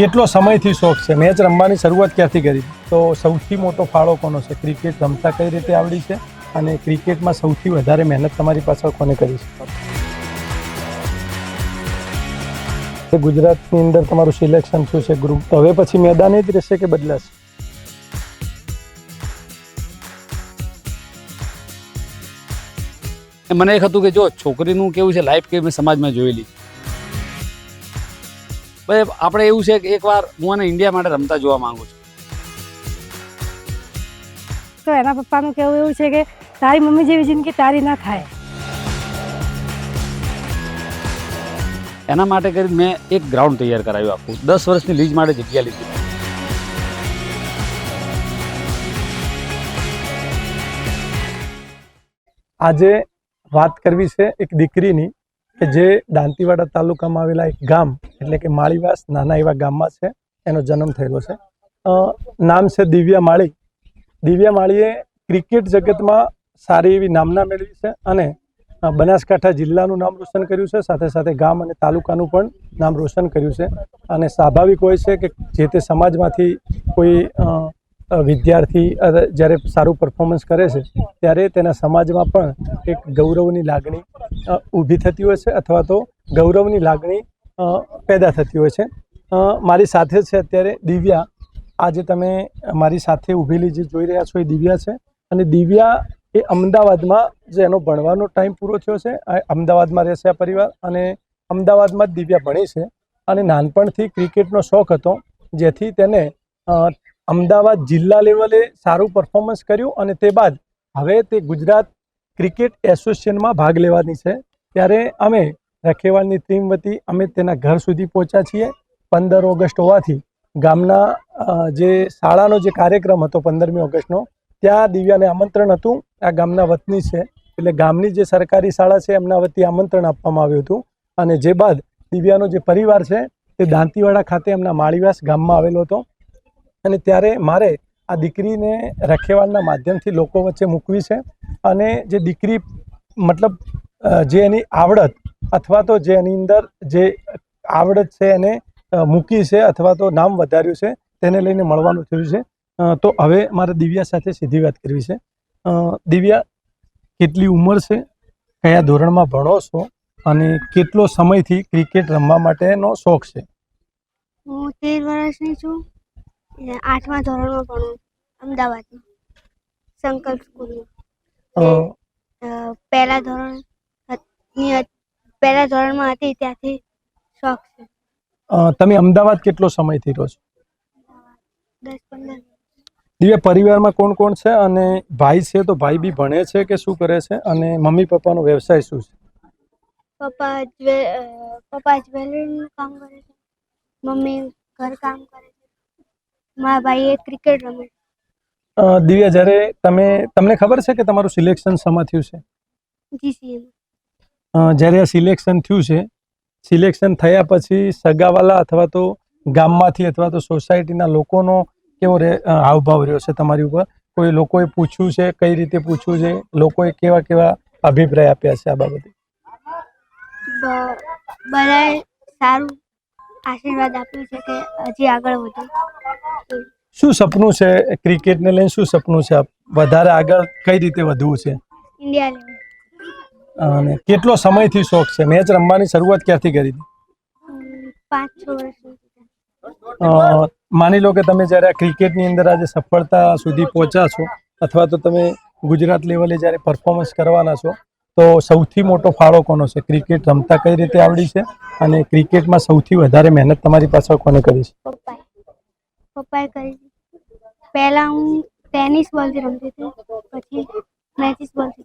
કેટલો સમયથી શોખ છે? મેચ રમવાની શરૂઆત ક્યાંથી કરી? તો સૌથી મોટો ફાળો કોનો છે? ક્રિકેટ રમતા કઈ રીતે આવડી છે? અને ક્રિકેટમાં સૌથી વધારે મહેનત તમારી પાછળ કોને કરી છે? ગુજરાતની અંદર તમારું સિલેક્શન શું છે ગ્રુપ તો હવે પછી મેદાન જ રહેશે કે બદલાશે? મને એક હતું કે જો છોકરીનું કેવું છે? લાઈફ કે મેં સમાજમાં જોયેલી? ભાઈ આપણે એવું છે કે એકવાર હું આને ઇન્ડિયા માટે રમતા જોવા માંગુ છું. તો એના પપ્પાનું કહેવું એવું છે કે તારી મમ્મી જેવી જિંદગી તારી ના થાય. એના માટે કરી મેં એક ગ્રાઉન્ડ તૈયાર કરાવ્યું આખું. દસ વર્ષની લીઝ માટે જગ્યા લીધી. આજે વાત કરવી છે એક દીકરીની. કે જે દાંતીવાડા તાલુકામાં આવેલા એક ગામ, એટલે કે માળીવાસ નાના એવા ગામમાં છે, એનો જન્મ થયેલો છે. નામ છે દિવ્યા માળી. દિવ્યા માળીએ ક્રિકેટ જગતમાં સારી એવી નામના મેળવી છે અને બનાસકાંઠા જિલ્લાનું નામ રોશન કર્યું છે, સાથે સાથે ગામ અને તાલુકાનું પણ નામ રોશન કર્યું છે. અને સ્વાભાવિક હોય છે કે જે તે સમાજમાંથી કોઈ વિદ્યાર્થી જ્યારે સારું પરફોર્મન્સ કરે છે, ત્યારે તેના સમાજમાં પણ એક ગૌરવની લાગણી ઊભી થતી હોય છે અથવા તો ગૌરવની લાગણી પેદા થતી હોય છે. મારી સાથે છે અત્યારે દિવ્યા. આજે તમે મારી સાથે ઊભેલી જે જોઈ રહ્યા છો એ દિવ્યા છે. અને દિવ્યા એ અમદાવાદમાં જે એનો ભણવાનો ટાઈમ પૂરો થયો છે. અમદાવાદમાં રહેશે આ પરિવાર અને અમદાવાદમાં જ દિવ્યા ભણી છે. અને નાનપણથી ક્રિકેટનો શોખ હતો, જેથી તેને અમદાવાદ જિલ્લા લેવલે સારું પરફોર્મન્સ કર્યું અને તે બાદ હવે તે ગુજરાત ક્રિકેટ એસોસિએશનમાં ભાગ લેવાની છે. ત્યારે અમે રખેવાળની ટીમ વતી અમે તેના ઘર સુધી પહોંચ્યા છીએ. પંદર ઓગસ્ટ હોવાથી ગામના જે શાળાનો જે કાર્યક્રમ હતો પંદરમી ઓગસ્ટનો, ત્યાં દિવ્યાને આમંત્રણ હતું. આ ગામના વતની છે. એટલે ગામની જે સરકારી શાળા છે, એમના વતી આમંત્રણ આપવામાં આવ્યું હતું. અને જે બાદ દિવ્યાનો જે પરિવાર છે, તે દાંતીવાડા ખાતે એમના માળીવાસ ગામમાં આવેલો હતો. અને ત્યારે મારે આ દીકરીને રખેવાળના માધ્યમથી લોકો વચ્ચે મૂકવી છે અને જે દીકરી, મતલબ જે એની આવડત અથવા તો જે એની અંદર જે આવડત છે એને મૂકી છે અથવા તો નામ વધાર્યું છે, તેને લઈને મળવાનું થયું છે. તો હવે મારે દિવ્યા સાથે સીધી વાત કરવી છે. દિવ્યા, કેટલી ઉંમર છે? કયા ધોરણમાં ભણો છો? અને કેટલો સમયથી ક્રિકેટ રમવા માટેનો શોખ છે? હું તેર વર્ષની છું. આઠમા ધોરણમાં ભણું અમદાવાદમાં સંકલ્પ સ્કૂલમાં પહેલા ધોરણ પહેલા ધોરણમાં હતી ત્યાંથી શોખ છે. તમે અમદાવાદ કેટલો સમયથી રહો છો? દસ પંદર. દિવ્યા પરિવારમાં કોણ કોણ છે અને ભાઈ છે તો ભાઈ બી ભણે છે કે શું કરે છે? અને મમ્મી પપ્પાનો વ્યવસાય શું છે? પપ્પા પપ્પા જ્વેલરીનું કામ કરે છે. મમ્મી ઘર કામ કરે છે. મારા ભાઈએ ક્રિકેટ રમે. દિવ્યા જ્યારે તમે તમને ખબર છે કે તમારું સિલેક્શન શેમાં થયું છે? GCA માં. જ્યારે આ સિલેક્શન થયું છે સિલેક્શન થયા પછી સગાવાલા અથવા તો ગામમાંથી અથવા તો સોસાયટીના લોકોનો કેવો રે હાવભાવ રહ્યો છે તમારી ઉપર? કોઈ લોકોએ પૂછ્યું છે કઈ રીતે પૂછ્યું છે? લોકોએ કેવા કેવા અભિપ્રાય આપ્યા છે આ બાબતે? બ- બધાએ સારું આશીર્વાદ આપ્યું છે કે હજી આગળ વધો. શું સપનું છે ક્રિકેટને લઈને? શું સપનું છે? વધારે આગળ કઈ રીતે વધવું છે? ઇન્ડિયા લેવલ અને કેટલો સમયથી શોખ છે? મેચ રમવાની શરૂઆત ક્યાંથી કરી હતી? પાંચ છ વર્ષની અ, માની લો કે તમે જ્યારે ક્રિકેટની અંદર આજે સફળતા સુધી પહોંચ્યા છો અથવા તો તમે ગુજરાત લેવલે જ્યારે પરફોર્મન્સ કરવાના છો તો સૌથી મોટો ફાળો કોનો છે? ક્રિકેટ રમતા કઈ રીતે આવડી છે? અને ક્રિકેટમાં સૌથી વધારે મહેનત તમારી પાછળ કોને કરી છે? પપ્પાએ. કરી પહેલા હું ટેનિસ બોલથી રમતી હતી પછી મેચિસ બોલથી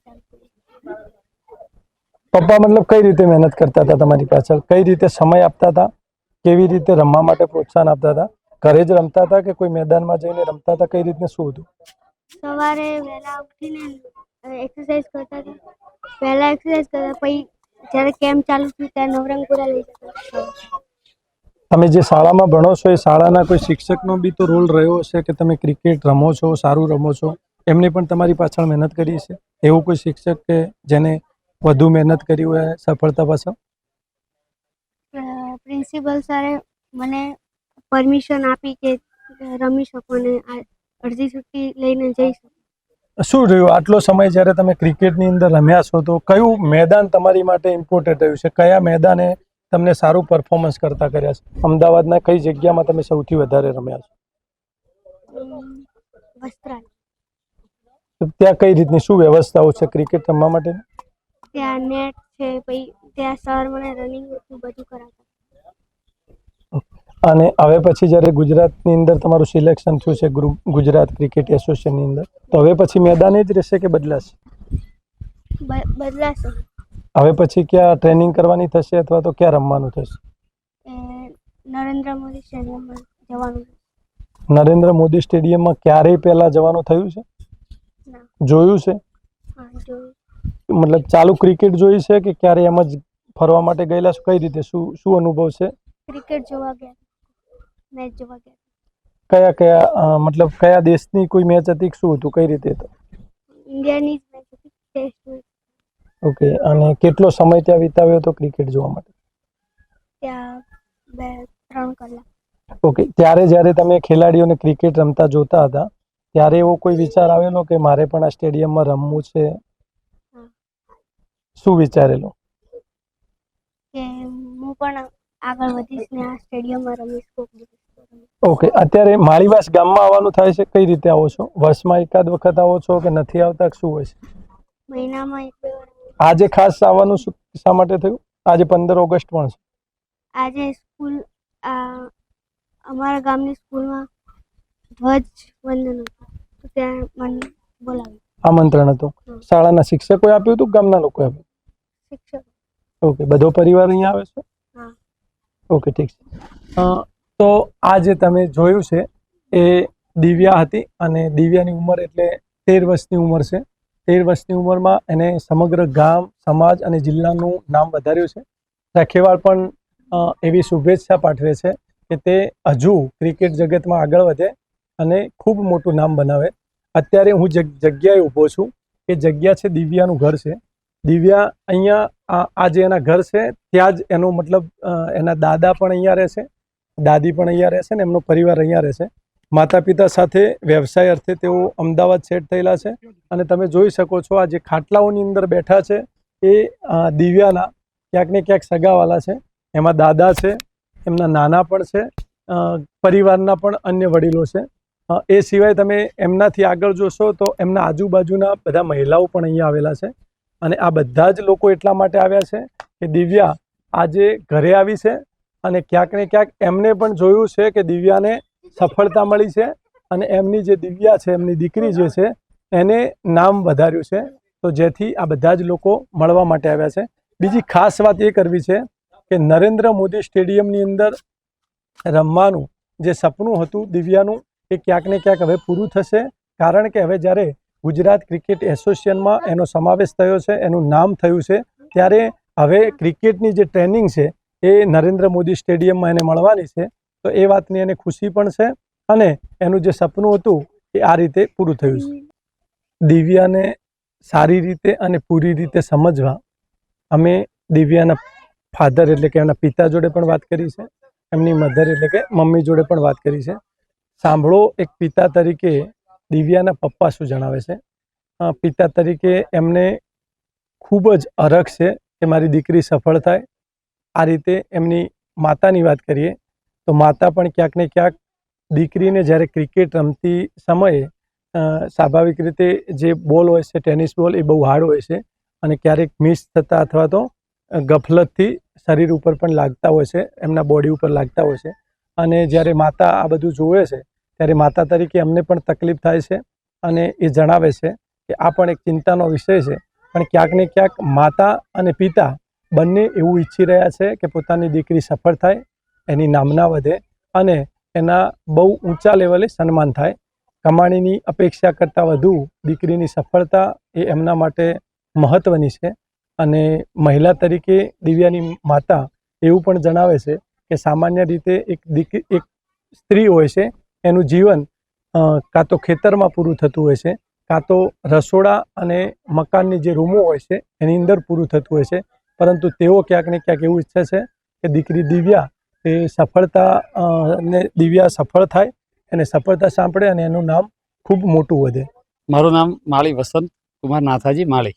પપ્પા મતલબ કઈ રીતે મહેનત કરતા હતા તમારી પાછળ? કઈ રીતે સમય આપતા હતા? કેવી રીતે રમવા માટે પ્રોત્સાહન આપતા હતા? ઘરે જ રમતા હતા કે કોઈ મેદાનમાં જઈને રમતા હતા? કઈ રીતને શું હતું? સવારે વહેલા ઉઠીને એક્સરસાઇઝ કરતા હતા. પહેલા એક્સરસાઇઝ કરતા પછી જ્યારે કેમ્પ ચાલુ થયું ત્યારે નવરંગપુરા લઈ જતા તમે જે શાળામાં ભણો છો એ શાળાના કોઈ શિક્ષકનો બી તો રોલ રહ્યો હશે કે તમે ક્રિકેટ રમો છો સારું રમો છો? એમને પણ તમારી પાછળ મહેનત કરી છે એવું કોઈ શિક્ષક કે જેને વધુ મહેનત કરી હોય સફળતા પાછળ? પ્રિન્સિપલ સરે મને પરમિશન આપી કે રમી શકો ને આ અડધી છુટ્ટી લઈને જઈ શકો. શું રહ્યું? આટલો સમય જ્યારે તમે ક્રિકેટની અંદર રમ્યા છો તો કયું મેદાન તમારી માટે ઇમ્પોર્ટન્ટ રહ્યું છે? કયા મેદાને તમને સારું પરફોર્મન્સ કરતા કર્યા છે? અમદાવાદના કઈ જગ્યામાં તમે સૌથી વધારે રમ્યા છો? ત્યાં કઈ રીતની શું વ્યવસ્થાઓ છે ક્રિકેટ રમવા માટે ત્યાં નેટ છે પછી ત્યાં સર મને રનિંગ બધું કરાવતા. અને હવે પછી જ્યારે ગુજરાતની અંદર તમારું સિલેક્શન થયું છે ગ્રુપ ગુજરાત ક્રિકેટ એસોસિએશનની અંદર તો હવે પછી મેદાન જ રહેશે કે બદલાશે? બદલાશે. હવે પછી ક્યાં ટ્રેનિંગ કરવાની થશે અથવા તો ક્યાં રમવાનું થશે? નરેન્દ્ર મોદી સ્ટેડિયમમાં જવાનું નરેન્દ્ર મોદી સ્ટેડિયમમાં ક્યારેય પહેલા જવાનું થયું છે? જોયું છે? મતલબ ચાલુ ક્રિકેટ જોઈ છે કે ક્યારે એમ જ ફરવા માટે ગયેલા કઈ રીતે? શું શું અનુભવ છે? ક્રિકેટ જોવા ગયા. મેચ જોવા ગયા કયા કયા મતલબ કયા દેશની કોઈ મેચ હતી શું હતું કઈ રીતે હતું? ઇન્ડિયાની જ મેચ હતી ટેસ્ટ મેચ ઓકે અને કેટલો સમય ત્યાં વિતાવ્યો હતો ક્રિકેટ જોવા માટે? ત્યાં બે ત્રણ કલાક. ઓકે ત્યારે જ્યારે તમે ખેલાડીઓને ક્રિકેટ રમતા જોતા હતા ત્યારે એવો કોઈ વિચાર આવેલો કે મારે પણ આ સ્ટેડિયમમાં રમવું છે? શું વિચારેલું? કે હું પણ આગળ વધીશ ને આ સ્ટેડિયમમાં રમીશ કોક દિવસ. ઓકે અત્યારે માળીવાસ ગામમાં આવવાનું થાય છે કઈ રીતે આવો છો? વર્ષમાં એકાદ વખત આવો છો કે નથી આવતા શું હોય છે? મહિનામાં એક બે વાર આજે ખાસ આવવાનું શું શા માટે થયું? આજે પંદર ઓગસ્ટ પણ છે. આજે સ્કૂલ અમારા ગામની સ્કૂલમાં ધ્વજ વંદન હતું. ત્યાં મને બોલાવ્યું. આમંત્રણ હતું. શાળાના શિક્ષકોએ આપ્યું હતું ગામના લોકોએ આપ્યું? શિક્ષક. ઓકે બધો પરિવાર અહીંયા આવે છે? હા. ઓકે ઠીક છે. તો આ જે તમે જોયું છે, એ દિવ્યા હતી અને દિવ્યાની ઉંમર એટલે તેર વર્ષની ઉંમર છે. તેર વર્ષની ઉંમરમાં એને સમગ્ર ગામ, સમાજ અને જિલ્લાનું નામ વધાર્યું છે. રાખેવાળ પણ એવી શુભેચ્છા પાઠવે છે કે તે હજુ ક્રિકેટ જગતમાં આગળ વધે અને ખૂબ મોટું નામ બનાવે. અત્યારે હું જગ્યાએ ઊભો છું એ જગ્યા છે દિવ્યાનું ઘર છે. દિવ્યા અહીંયા, આ જે એના ઘર છે, ત્યાં જ એનો મતલબ એના દાદા પણ અહીંયા રહે છે. દાદી પણ અહીંયા રહેશે ને એમનો પરિવાર અહીંયા રહેશે. માતા પિતા સાથે વ્યવસાય અર્થે તેઓ અમદાવાદ સેટ થયેલા છે. અને તમે જોઈ શકો છો આ જે ખાટલાઓની અંદર બેઠા છે એ દિવ્યાના ક્યાંક ને ક્યાંક સગાવાલા છે. એમાં દાદા છે, એમના નાના પણ છે પરિવારના પણ અન્ય વડીલો છે. એ સિવાય તમે એમનાથી આગળ જોશો તો એમના આજુબાજુના બધા મહિલાઓ પણ અહીંયા આવેલા છે. અને આ બધા જ લોકો એટલા માટે આવ્યા છે કે દિવ્યા આજે ઘરે આવી છે. અને ક્યાંક ને ક્યાંક એમને પણ જોયું છે કે દિવ્યાને સફળતા મળી છે અને એમની જે દિવ્યા છે, એમની દીકરી જે છે, એને નામ વધાર્યું છે. તો જેથી આ બધા જ લોકો મળવા માટે આવ્યા છે. બીજી ખાસ વાત એ કરવી છે કે નરેન્દ્ર મોદી સ્ટેડિયમની અંદર રમવાનું જે સપનું હતું દિવ્યાનું એ ક્યાંક ને ક્યાંક હવે પૂરું થશે. કારણ કે હવે જ્યારે ગુજરાત ક્રિકેટ એસોસિએશનમાં એનો સમાવેશ થયો છે, એનું નામ થયું છે, ત્યારે હવે ક્રિકેટની જે ટ્રેનિંગ છે એ નરેન્દ્ર મોદી સ્ટેડિયમમાં એને મળવાની છે. તો એ વાતની એને ખુશી પણ છે અને એનું જે સપનું હતું એ આ રીતે પૂરું થયું છે. દિવ્યાને સારી રીતે અને પૂરી રીતે સમજવા અમે દિવ્યાના ફાધર એટલે કે એમના પિતા જોડે પણ વાત કરી છે. એમની મધર એટલે કે મમ્મી જોડે પણ વાત કરી છે. સાંભળો એક પિતા તરીકે દિવ્યાના પપ્પા શું જણાવે છે? પિતા તરીકે એમને ખૂબ જ અરખ છે કે મારી દીકરી સફળ થાય આ રીતે એમની માતાની વાત કરીએ, તો માતા પણ ક્યાંક ને ક્યાંક દીકરીને જ્યારે ક્રિકેટ રમતી સમયે સ્વાભાવિક રીતે જે બોલ હોય છે, ટેનિસ બોલ, એ બહુ હાર્ડ હોય છે અને ક્યારેક મિસ થતા અથવા તો ગફલતથી શરીર ઉપર પણ લાગતા હોય છે, એમના બોડી ઉપર લાગતા હોય છે. અને જ્યારે માતા આ બધું જોવે છે, ત્યારે માતા તરીકે અમને પણ તકલીફ થાય છે અને એ જણાવે છે કે આ પણ એક ચિંતાનો વિષય છે. પણ ક્યાંક ને ક્યાંક માતા અને પિતા બંને એવું ઈચ્છી રહ્યા છે કે પોતાની દીકરી સફળ થાય, એની નામના વધે અને એના બહુ ઊંચા લેવલે સન્માન થાય. કમાણીની અપેક્ષા કરતાં વધુ દીકરીની સફળતા એ એમના માટે મહત્ત્વની છે અને મહિલા તરીકે દિવ્યાની માતા એવું પણ જણાવે છે કે સામાન્ય રીતે એક દીકરી એક સ્ત્રી હોય છે, એનું જીવન કાં તો ખેતરમાં પૂરું થતું હોય છે, કાં તો રસોડા અને મકાનની જે રૂમો હોય છે, એની અંદર પૂરું થતું હોય છે. પરંતુ તેઓ ક્યાંક ને ક્યાંક એવું ઈચ્છે છે કે દીકરી દિવ્યા એ સફળતા ને દિવ્યા સફળ થાય અને સફળતા સાંભળે અને એનું નામ ખૂબ મોટું વધે. મારું નામ માળી વસંત કુમાર નાથાજી માળી.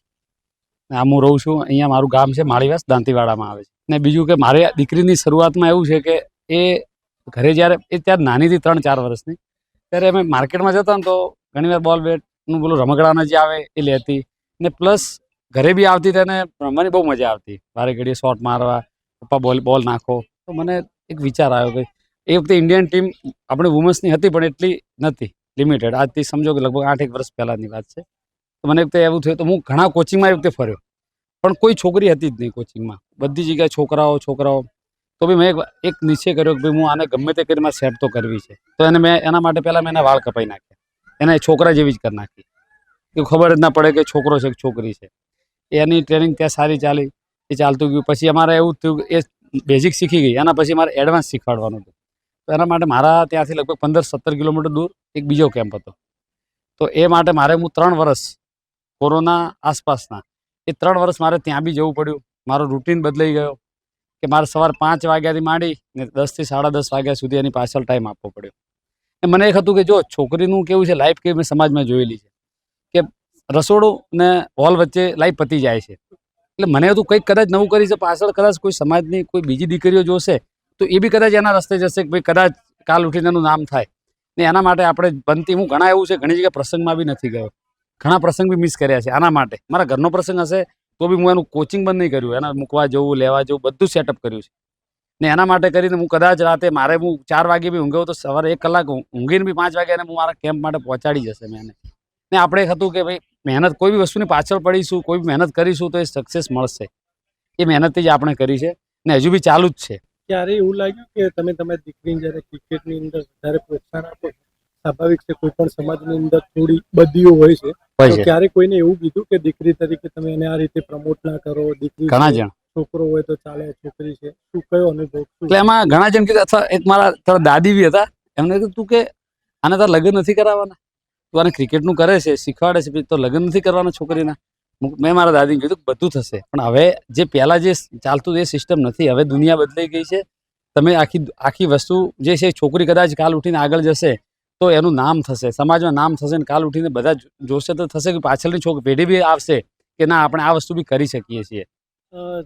આ હું રહું છું, અહીંયા મારું ગામ છે માળીવાસ, દાંતીવાડામાં આવે છે. ને બીજું કે મારે દીકરીની શરૂઆતમાં એવું છે કે એ ઘરે જ્યારે, એ ત્યારે નાની હતી ત્રણ ચાર વર્ષની, ત્યારે અમે માર્કેટમાં જતા ને તો ઘણીવાર બોલ બેટનું પેલું રમકડાના જે આવે, એ લેતી. ને પ્લસ ઘરે બી આવતી તેને મને બહુ મજા આવતી. મારે ઘડીએ શોટ મારવા, પપ્પા બોલ બોલ નાખો. તો મને એક વિચાર આવ્યો કે એ વખતે ઇન્ડિયન ટીમ આપણે વુમન્સની હતી પણ એટલી નથી લિમિટેડ આજથી સમજો કે લગભગ આઠ એક વર્ષ પહેલાંની વાત છે. તો મને એક એવું થયું તો હું ઘણા કોચિંગમાં એ વખતે ફર્યો. પણ કોઈ છોકરી હતી જ નહીં કોચિંગમાં બધી જગ્યાએ છોકરાઓ છોકરાઓ. તો બી મેં એક નિશ્ચય કર્યો કે ભાઈ હું આને ગમે તે કરીને સેટ તો કરવી છે. તો એને મેં, એના માટે પહેલાં મેં એના વાળ કપાઈ નાખ્યા. એને છોકરા જેવી જ કરી નાખી. કે ખબર જ ના પડે કે છોકરો છે કે છોકરી છે. એની ટ્રેનિંગ ત્યાં સારી ચાલી, એ ચાલતું ગયું. પછી અમારે એવું થયું એ બેઝિક શીખી ગઈ, એના પછી મારે એડવાન્સ શીખવાડવાનું હતું. તો એના માટે મારા ત્યાંથી લગભગ પંદર સત્તર કિલોમીટર દૂર એક બીજો કેમ્પ હતો. તો એ માટે મારે હું ત્રણ વર્ષ કોરોના આસપાસના, એ ત્રણ વર્ષ મારે ત્યાં બી જવું પડ્યું. મારો રૂટીન બદલાઈ ગયો કે મારે સવાર પાંચ વાગ્યાથી માંડી ને દસથી સાડા દસ વાગ્યા સુધી એની પાછળ ટાઈમ આપવો પડ્યો. મને એક હતું કે જો છોકરીનું કેવું છે લાઈફ કેવી મેં સમાજમાં જોયેલી છે? કે રસોડું ને હોલ વચ્ચે લાઈફ પતી જાય છે. એટલે મને હતું કંઈક કદાચ નવું કરી છે પાછળ કદાચ કોઈ સમાજની કોઈ બીજી દીકરીઓ જોશે, તો એ બી કદાચ એના રસ્તે જશે કે ભાઈ કદાચ કાલ ઉઠીને એનું નામ થાય. ને એના માટે આપણે બનતી, હું ઘણા એવું છે, ઘણી જગ્યાએ પ્રસંગમાં બી નથી ગયો. ઘણા પ્રસંગ બી મિસ કર્યા છે, આના માટે. મારા ઘરનો પ્રસંગ હશે, તો બી હું એનું કોચિંગ બંધ નહીં કર્યું, એના મૂકવા જવું, લેવા જવું, બધું સેટઅપ કર્યું છે. ને એના માટે કરીને હું કદાચ રાતે મારે હું ચાર વાગે બી ઊંઘ્યો, તો સવારે એક કલાક ઊંઘીને બી પાંચ વાગે એને હું મારા કેમ્પ માટે પહોંચાડી જશે મેં એને. ને આપણે હતું કે ભાઈ મહેનત કોઈ બી વસ્તુની પાછળ પડીશું કોઈ બી મહેનત કરીશું તો એ સક્સેસ મળશે. એ મહેનતથી જ આપણે કરી છે ને હજુ બી ચાલુ જ છે. ક્યારે એવું લાગ્યું કે તમે તમારી દીકરીને જ્યારે ક્રિકેટની અંદર વધારે પ્રોત્સાહન આપો સ્વાભાવિક છે કોઈ પણ સમાજની અંદર થોડી બદીઓ હોય છે. ક્યારે કોઈને એવું કીધું કે દીકરી તરીકે તમે એને આ રીતે પ્રમોટ ના કરો દીકરી ઘણા જણ. છોકરો હોય તો ચાલે છોકરી છે શું કયો અનુભવ? એટલે એમાં ઘણા જણ કીધું અથવા એક મારા તારા દાદી બી હતા એમને કીધું તું કે આને તાર લગ્ન નથી કરાવવાના? તું ક્રિકેટનું કરે છે, શીખવાડે છે, તો લગ્ન નથી કરવાના છોકરીના. મેં મારા દાદીને કીધું બધું થશે. પણ હવે જે પહેલાં જે ચાલતું એ સિસ્ટમ નથી. હવે દુનિયા બદલાઈ ગઈ છે. તમે આખી આખી વસ્તુ જે છે છોકરી કદાચ કાલ ઉઠીને આગળ જશે, તો એનું નામ થશે. સમાજમાં નામ થશે ને કાલ ઉઠીને બધા જોશે તો થશે કે પાછળની છોકરી, પેઢી બી આવશે કે ના, આપણે આ વસ્તુ બી કરી શકીએ છીએ.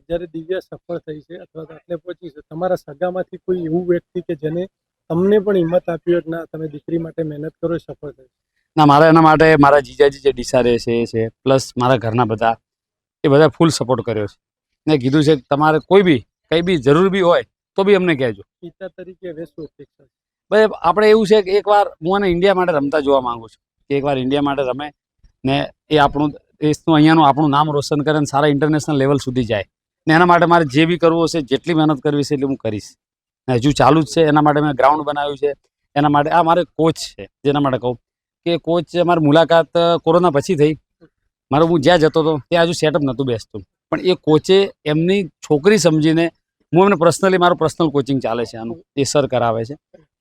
જ્યારે દિવ્યા સફળ થઈ છે અથવા તો આટલે પહોંચી છે, તમારા સગામાંથી કોઈ એવું વ્યક્તિ કે જેને તમને પણ હિંમત આપી હોય ના, તમે દીકરી માટે મહેનત કરો સફળ થઈ ના મારા એના માટે મારા જીજાજી જે ડીસા રહે છે એ છે પ્લસ મારા ઘરના બધા એ બધા ફૂલ સપોર્ટ કર્યો છે. ને કીધું છે કે તમારે કોઈ બી કંઈ બી જરૂર બી હોય તો બી અમને કહેજો. પિતા તરીકે ભાઈ આપણે એવું છે કે એકવાર હું એને ઇન્ડિયા માટે રમતા જોવા માંગુ છું કે એકવાર ઇન્ડિયા માટે રમે ને એ આપણું દેશનું અહીંયાનું આપણું નામ રોશન કરે ને સારા ઇન્ટરનેશનલ લેવલ સુધી જાય. ને એના માટે મારે જે બી કરવું હશે જેટલી મહેનત કરવી છે એટલી હું કરીશ. ને હજુ ચાલુ જ છે એના માટે મેં ગ્રાઉન્ડ બનાવ્યું છે. એના માટે આ મારે કોચ છે જેના માટે કહું. કે કોચ અમારી મુલાકાત કોરોના પછી થઈ. મારો હું જ્યાં જતો હતો, ત્યાં હજુ સેટઅપ નહોતું બેસતું. પણ એ કોચે એમની છોકરી સમજીને હું એમને પર્સનલી મારું પર્સનલ કોચિંગ ચાલે છે આનું, એ સર કરાવે છે.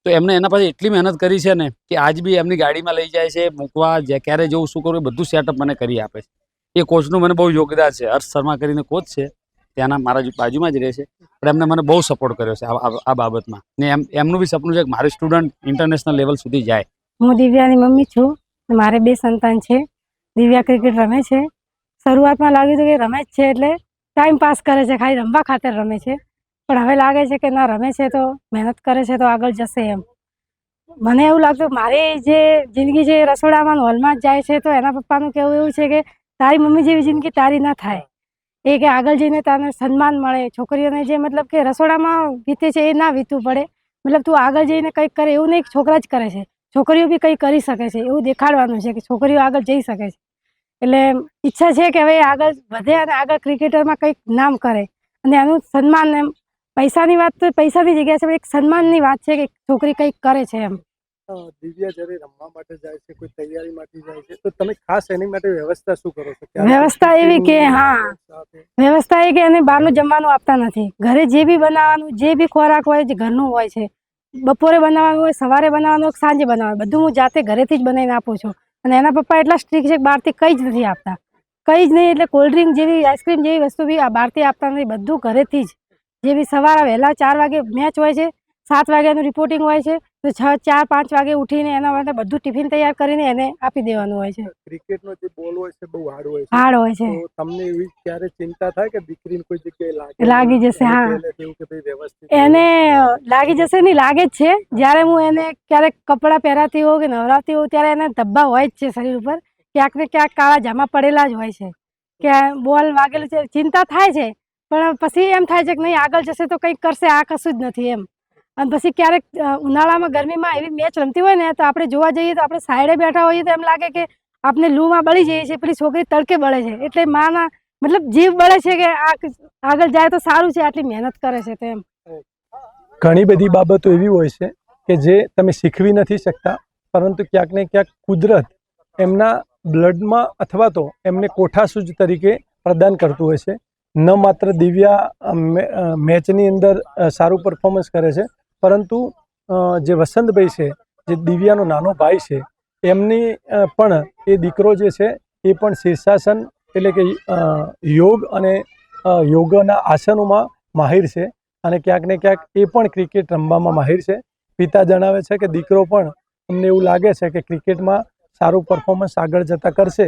તો એમને એના પાસે એટલી મહેનત કરી છે ને કે આજ બી એમની ગાડીમાં લઈ જાય છે, મૂકવા ક્યારે જવું, શું કરવું, એ બધું સેટઅપ મને કરી આપે છે. એ કોચનું મને બહુ યોગદાન છે. હર્ષ શર્મા કરીને કોચ છે, ત્યાંના મારા બાજુમાં જ રહે છે. પણ એમને મને બહુ સપોર્ટ કર્યો છે આ બાબતમાં. ને એમ, એમનું બી સપનું છે કે મારું સ્ટુડન્ટ ઇન્ટરનેશનલ લેવલ સુધી જાય. હું દિવ્યાની મમ્મી છું મારે બે સંતાન છે. દિવ્યા ક્રિકેટ રમે છે. શરૂઆતમાં લાગ્યું હતું કે રમે જ છે એટલે ટાઈમ પાસ કરે છે, ખાલી રમવા ખાતર રમે છે. પણ હવે લાગે છે કે ના રમે છે તો મહેનત કરે છે તો આગળ જશે એમ. મને એવું લાગતું મારી જે જિંદગી છે રસોડામાં હોલમાં જ જાય છે તો એના પપ્પાનું કહેવું એવું છે કે તારી મમ્મી જેવી જિંદગી તારી ના થાય. એ કે આગળ જઈને તને સન્માન મળે. છોકરીઓને જે મતલબ કે રસોડામાં વીતે છે એ ના વીતવું પડે. મતલબ તું આગળ જઈને કંઈક કરે એવું નહીં છોકરા જ કરે છે. છોકરીઓ બી કંઈ કરી શકે છે એવું દેખાડવાનું છે કે છોકરીઓ આગળ જઈ શકે છે. એટલે ઈચ્છા છે કે હવે આગળ વધે અને આગળ ક્રિકેટરમાં કંઈક નામ કરે. અને એનું સન્માન એમ પૈસાની વાત તો પૈસાની જગ્યા છે પણ એક સન્માનની વાત છે કે છોકરી કંઈક કરે છે એમ. દિવ્યા જ્યારે રમવા માટે જાય છે કોઈ તૈયારી માટે જાય છે તો તમે ખાસ એની માટે વ્યવસ્થા શું કરો છો? વ્યવસ્થા એવી કે હા. વ્યવસ્થા એ કે એને બહારનું જમવાનું આપતા નથી. ઘરે જે બી બનાવવાનું જે બી ખોરાક હોય જે ઘરનું હોય છે બપોરે બનાવવાનું હોય, સવારે બનાવવાનું હોય સાંજે બનાવવાનું બધું હું જાતે ઘરેથી જ બનાવીને આપું છું. અને એના પપ્પા એટલા સ્ટ્રિક છે કે બહારથી કંઈ જ નથી આપતા. કંઈ જ નહીં એટલે કોલ્ડ ડ્રિંક જેવી આઈસ્ક્રીમ જેવી વસ્તુ બી આ બહારથી આપતા નથી, બધું ઘરેથી જ. જેવી સવારે વહેલા ચાર વાગે મેચ હોય છે સાત વાગ્યાનું રિપોર્ટિંગ હોય છે તો છ ચાર પાંચ વાગે ઉઠીને એના માટે બધું ટિફિન તૈયાર કરીને એને આપી દેવાનું હોય છે. ક્રિકેટનો જે બોલ હોય છે બહુ હાર્ડ હોય હાર્ડ હોય છે. તમને એવી ક્યારે ચિંતા થાય કે દીકરીને કોઈ જગ્યાએ લાગે લાગી જશે, હા. એને લાગી જશે નહીં લાગે જ છે. જ્યારે હું એને ક્યારેક કપડાં પહેરાતી હોઉં કે નવરાવતી હોઉં ત્યારે એને ધબ્બા હોય જ છે શરીર ઉપર. ક્યાંક ને ક્યાંક કાળા જામા પડેલા જ હોય છે. કે બોલ વાગેલું છે ચિંતા થાય છે. પણ પછી એમ થાય છે કે નહીં આગળ જશે તો કંઈક કરશે આ કશું જ નથી એમ. અને પછી ક્યારેક ઉનાળામાં ગરમીમાં એવી મેચ રમતી હોય ને, તો આપણે જોવા જઈએ તો આપણે સાઈડે બેઠા હોઈએ તો એમ લાગે કે આપણે લૂમાં બળી જઈએ છીએ, પેલી છોકરી તડકે બળે છે. એટલે માના, મતલબ જીવ બળે છે કે આગળ જાય તો સારું છે, આટલી મહેનત કરે છે તેમ ઘણી બધી બાબતો એવી હોય છે કે જે તમે શીખવી નથી શકતા, પરંતુ ક્યાંક ને ક્યાંક કુદરત એમના બ્લડમાં અથવા તો એમને કોઠાસૂજ તરીકે પ્રદાન કરતું હોય છે. ન માત્ર દિવ્યા મેચની અંદર સારું પરફોર્મન્સ કરે છે પરંતુ જે વસંતભાઈ છે, જે દિવ્યાનો નાનો ભાઈ છે, એમની પણ એ દીકરો જે છે, એ પણ શીર્ષાસન એટલે કે યોગ અને યોગના આસનોમાં માહિર છે અને ક્યાંક ને ક્યાંક એ પણ ક્રિકેટ રમવામાં માહિર છે. પિતા જણાવે છે કે દીકરો પણ અમને એવું લાગે છે કે ક્રિકેટમાં સારું પરફોર્મન્સ આગળ જતાં કરશે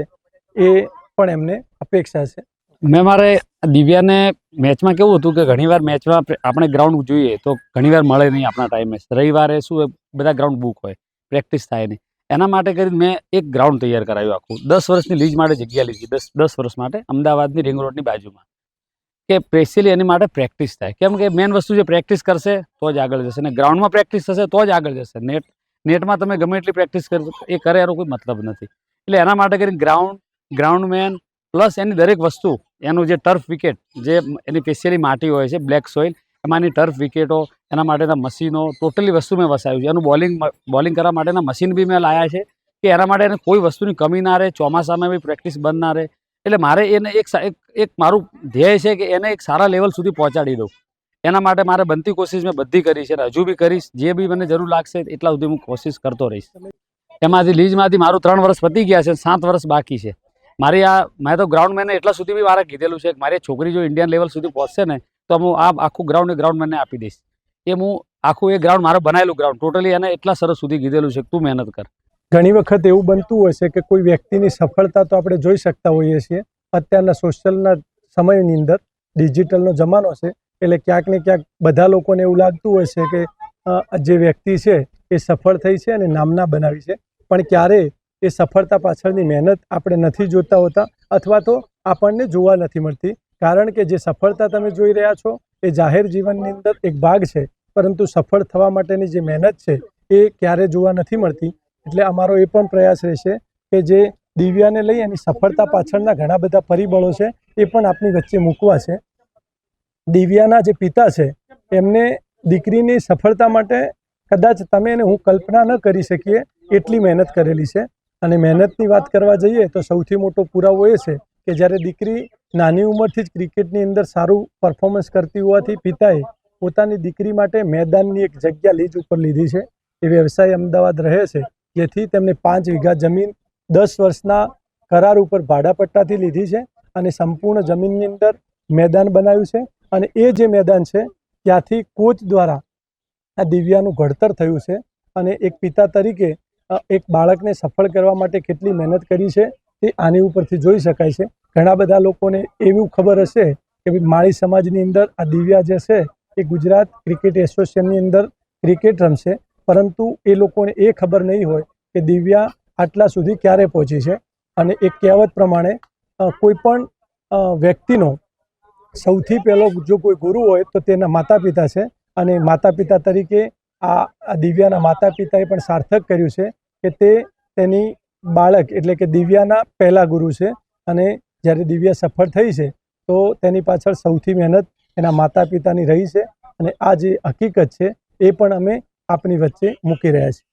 એ પણ એમને અપેક્ષા છે. મેં મારે દિવ્યાને મેચમાં કેવું હતું કે ઘણીવાર મેચમાં આપણે- ગ્રાઉન્ડ જોઈએ તો ઘણીવાર મળે નહીં આપણા ટાઈમે રવિવારે શું બધા ગ્રાઉન્ડ બુક હોય પ્રેક્ટિસ થાય નહીં. એના માટે કરીને મેં એક ગ્રાઉન્ડ તૈયાર કરાવ્યું આખું. દસ વર્ષની લીઝ માટે જગ્યા લીધી. દસ દસ વર્ષ માટે અમદાવાદની રિંગ રોડની બાજુમાં. કે સ્પેશિયલી એની માટે પ્રેક્ટિસ થાય. કેમ કે મેઇન વસ્તુ જે પ્રેક્ટિસ કરશે, તો જ આગળ જશે. અને ગ્રાઉન્ડમાં પ્રેક્ટિસ થશે, તો જ આગળ જશે. નેટ નેટમાં તમે ગમે એટલી પ્રેક્ટિસ કરો એ કરે એનો કોઈ મતલબ નથી. એટલે એના માટે કરીને ગ્રાઉન્ડ ગ્રાઉન્ડ મેન પ્લસ એની દરેક વસ્તુ એનું જે ટર્ફ વિકેટ જે એની સ્પેશિયલી માટી હોય છે બ્લેક સોઇલ એમાંની ટર્ફ વિકેટો એના માટેના મશીનો ટોટલી વસ્તુ મેં વસાવ્યું છે. એનું બોલિંગ બોલિંગ કરવા માટેના મશીન બી મેં લાયા છે કે એના માટે એને કોઈ વસ્તુની કમી ના રહે, ચોમાસામાં બી પ્રેક્ટિસ બંધ ના રહે. એટલે મારે એને એક એક મારું ધ્યેય છે કે એને એક સારા લેવલ સુધી પહોંચાડી દઉં. એના માટે મારે બનતી કોશિશ મેં બધી કરી છે અને હજુ બી કરીશ. જે બી મને જરૂર લાગશે એટલા સુધી હું કોશિશ કરતો રહીશ. એમાંથી લીઝમાંથી મારું ત્રણ વર્ષ પતી ગયા છે સાત વર્ષ બાકી છે. મારી આ મેં તો ગ્રાઉન્ડ મેને એટલા સુધી બી મારે કીધેલું છે કે મારી છોકરી જો ઇન્ડિયન લેવલ સુધી પહોંચશે ને, તો હું આ આખું ગ્રાઉન્ડ ગ્રાઉન્ડ મેને આપી દઈશ. એ હું આખું એ ગ્રાઉન્ડ મારે બનાવેલું ગ્રાઉન્ડ ટોટલી એને એટલા સરસ સુધી કીધેલું છે તું મહેનત કર. ઘણી વખત એવું બનતું હોય છે કે કોઈ વ્યક્તિની સફળતા તો આપણે જોઈ શકતા હોઈએ છીએ. અત્યારના સોશિયલના સમયની અંદર ડિજિટલનો જમાનો છે, એટલે ક્યાંક ને ક્યાંક બધા લોકોને એવું લાગતું હોય છે કે જે વ્યક્તિ છે એ સફળ થઈ છે અને નામના બનાવી છે. પણ ક્યારે એ સફળતા પાછળની મહેનત આપણે નથી જોતા હોતા અથવા તો આપણને જોવા નથી મળતી. કારણ કે જે સફળતા તમે જોઈ રહ્યા છો, એ જાહેર જીવનની અંદર એક ભાગ છે. પરંતુ સફળ થવા માટેની જે મહેનત છે, એ ક્યારે જોવા નથી મળતી. એટલે અમારો એ પણ પ્રયાસ રહેશે કે જે દિવ્યાને લઈ એની સફળતા પાછળના ઘણા બધા પરિબળો છે, એ પણ આપની વચ્ચે મૂકવા છે. દિવ્યાના જે પિતા છે, એમને દીકરીની સફળતા માટે કદાચ તમે અને હું કલ્પના ન કરી શકીએ, એટલી મહેનત કરેલી છે. અને મહેનતની વાત કરવા જઈએ તો સૌથી મોટો પુરાવો એ છે કે જ્યારે દીકરી નાની ઉંમરથી જ ક્રિકેટની અંદર સારું પરફોર્મન્સ કરતી હોવાથી પિતાએ પોતાની દીકરી માટે મેદાનની એક જગ્યા લીજ ઉપર લીધી છે. એ વ્યવસાય અમદાવાદ રહે છે. જેથી તેમને પાંચ વીઘા જમીન દસ વર્ષના કરાર ઉપર ભાડાપટ્ટાથી લીધી છે અને સંપૂર્ણ જમીનની અંદર મેદાન બનાવ્યું છે. અને એ જે મેદાન છે, ત્યાંથી કોચ દ્વારા આ દિવ્યાનું ઘડતર થયું છે. અને એક પિતા તરીકે એક બાળકને સફળ કરવા માટે કેટલી મહેનત કરી છે તે આની ઉપરથી જોઈ શકાય છે. ઘણા બધા લોકોને એવું ખબર હશે કે માળી સમાજની અંદર આ દિવ્યા જે છે એ ગુજરાત ક્રિકેટ એસોસિએશનની અંદર ક્રિકેટ રમશે. પરંતુ એ લોકોને એ ખબર નહીં હોય કે દિવ્યા આટલા સુધી ક્યારે પહોંચી છે. અને એક કહેવત પ્રમાણે કોઈ પણ વ્યક્તિનો સૌથી પહેલો જો કોઈ ગુરુ હોય તો તેના માતા પિતા છે. અને માતા પિતા તરીકે આ દિવ્યાના માતા પિતાએ પણ સાર્થક કર્યું છે. કે તે તેની બાળક, એટલે કે દિવ્યાના પહેલા ગુરુ છે. અને જ્યારે દિવ્યા સફળ થઈ છે, તો તેની પાછળ સૌથી મહેનત એના માતા પિતાની રહી છે. અને આ જે હકીકત છે, એ પણ અમે આપની વચ્ચે મૂકી રહ્યા છીએ.